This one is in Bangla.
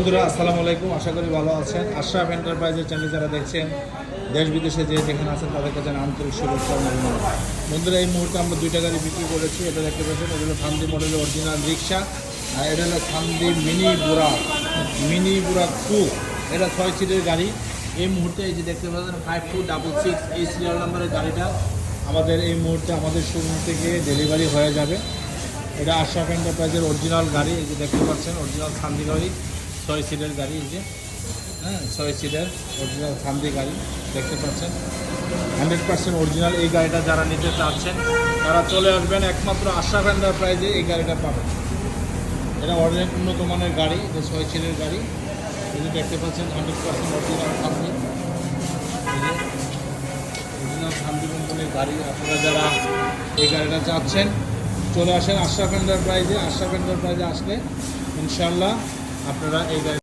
বন্ধুরা, আসসালামু আলাইকুম। আশা করি ভালো আছেন। আশরাফ এন্টারপ্রাইজের চ্যানেল যারা দেখছেন, দেশ বিদেশে যে যেখানে আছেন, তাদের কাছে আন্তরিক শুভেচ্ছা বন্ধুরা, এই মুহূর্তে আমরা দুইটা গাড়ি বিক্রি করেছি। এটা দেখতে পাচ্ছেন, এটা হলো থান্দি মডেলের অরিজিনাল রিক্সা আর এটা হলো থান্দি মিনি বুড়া মিনি বুড়া টু এটা ছয় সিটের গাড়ি। এই মুহূর্তে এই যে দেখতে পাচ্ছেন ফাইভ টু ডাবল সিক্স এই সিরিয়াল নাম্বারের গাড়িটা আমাদের এই মুহূর্তে আমাদের শোরুম থেকে ডেলিভারি হয়ে যাবে। এটা আশরাফ এন্টারপ্রাইজের অরিজিনাল গাড়ি, এই যে দেখতে পাচ্ছেন অরিজিনাল থান্দি গাড়ি। ছয় সিটের গাড়ি এই যে। হ্যাঁ ছয় সিটের অরিজিনাল থান্দি গাড়ি, দেখতে পাচ্ছেন? হান্ড্রেড পার্সেন্ট অরিজিনাল এই গাড়িটা যারা নিতে চাচ্ছেন, তারা চলে আসবেন একমাত্র আশা আশরাফ এন্টারপ্রাইজে এই গাড়িটা পাবেন। এটা অরিজিনাল উন্নত মানের গাড়ি, এটা ছয় সিটের গাড়ি। এই যে দেখতে পাচ্ছেন হান্ড্রেড পার্সেন্ট অরিজিনাল যে অরিজিনাল থান্দি কোম্পানির গাড়ি, আপনারা যারা এই গাড়িটা চাচ্ছেন, চলে আসেন আশরাফ এন্টারপ্রাইজে আশরাফ এন্টারপ্রাইজে আসলে ইনশাল্লাহ আপনারা এই গাড়ি